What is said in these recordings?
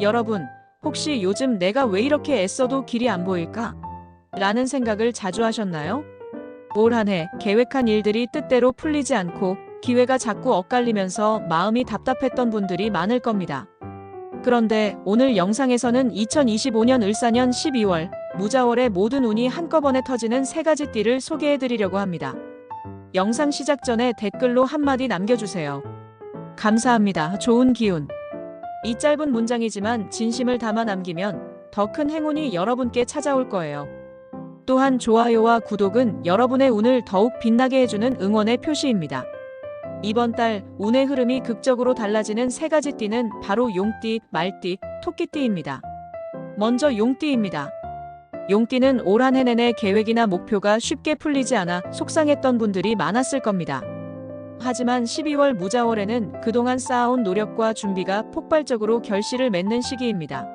여러분, 혹시 요즘 내가 왜 이렇게 애써도 길이 안 보일까? 라는 생각을 자주 하셨나요? 올 한 해 계획한 일들이 뜻대로 풀리지 않고 기회가 자꾸 엇갈리면서 마음이 답답했던 분들이 많을 겁니다. 그런데 오늘 영상에서는 2025년 을사년 12월 무자월의 모든 운이 한꺼번에 터지는 세 가지 띠를 소개해 드리려고 합니다. 영상 시작 전에 댓글로 한마디 남겨주세요. 감사합니다. 좋은 기운. 이 짧은 문장이지만 진심을 담아 남기면 더 큰 행운이 여러분께 찾아올 거예요. 또한 좋아요와 구독은 여러분의 운을 더욱 빛나게 해주는 응원의 표시입니다. 이번 달 운의 흐름이 극적으로 달라지는 세 가지 띠는 바로 용띠, 말띠, 토끼띠입니다. 먼저 용띠입니다. 용띠는 올 한 해 내내 계획이나 목표가 쉽게 풀리지 않아 속상했던 분들이 많았을 겁니다. 하지만 12월 무자월에는 그동안 쌓아온 노력과 준비가 폭발적으로 결실을 맺는 시기입니다.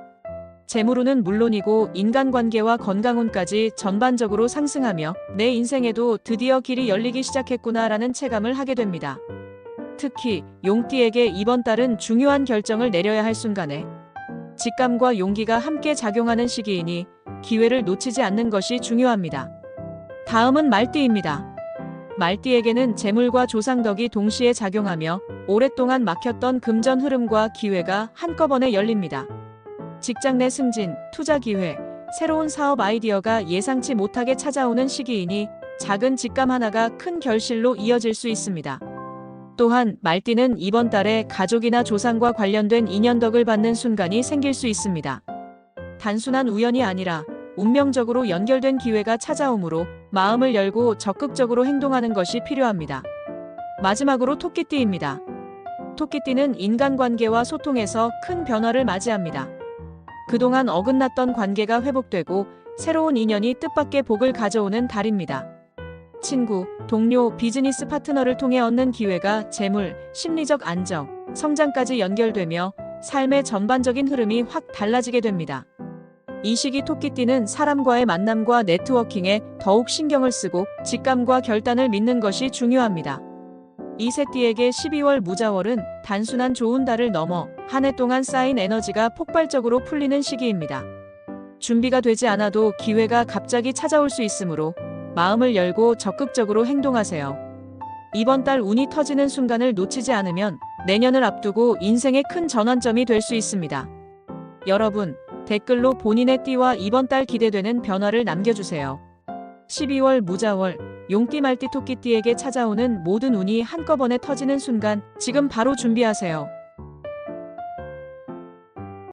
재물운은 물론이고 인간관계와 건강운까지 전반적으로 상승하며 내 인생에도 드디어 길이 열리기 시작했구나라는 체감을 하게 됩니다. 특히 용띠에게 이번 달은 중요한 결정을 내려야 할 순간에 직감과 용기가 함께 작용하는 시기이니 기회를 놓치지 않는 것이 중요합니다. 다음은 말띠입니다. 말띠에게는 재물과 조상덕이 동시에 작용하며 오랫동안 막혔던 금전 흐름과 기회가 한꺼번에 열립니다. 직장 내 승진, 투자 기회, 새로운 사업 아이디어가 예상치 못하게 찾아오는 시기이니 작은 직감 하나가 큰 결실로 이어질 수 있습니다. 또한 말띠는 이번 달에 가족이나 조상과 관련된 인연덕을 받는 순간이 생길 수 있습니다. 단순한 우연이 아니라 운명적으로 연결된 기회가 찾아오므로 마음을 열고 적극적으로 행동하는 것이 필요합니다. 마지막으로 토끼띠입니다. 토끼띠는 인간관계와 소통에서 큰 변화를 맞이합니다. 그동안 어긋났던 관계가 회복되고 새로운 인연이 뜻밖의 복을 가져오는 달입니다. 친구, 동료, 비즈니스 파트너를 통해 얻는 기회가 재물, 심리적 안정, 성장까지 연결되며 삶의 전반적인 흐름이 확 달라지게 됩니다. 이 시기 토끼띠는 사람과의 만남과 네트워킹에 더욱 신경을 쓰고 직감과 결단을 믿는 것이 중요합니다. 이세 띠에게 12월 무자월은 단순한 좋은 달을 넘어 한 해 동안 쌓인 에너지가 폭발적으로 풀리는 시기입니다. 준비가 되지 않아도 기회가 갑자기 찾아올 수 있으므로 마음을 열고 적극적으로 행동하세요. 이번 달 운이 터지는 순간을 놓치지 않으면 내년을 앞두고 인생의 큰 전환점이 될 수 있습니다. 여러분, 댓글로 본인의 띠와 이번 달 기대되는 변화를 남겨주세요. 12월 무자월, 용띠 말띠 토끼띠에게 찾아오는 모든 운이 한꺼번에 터지는 순간 지금 바로 준비하세요.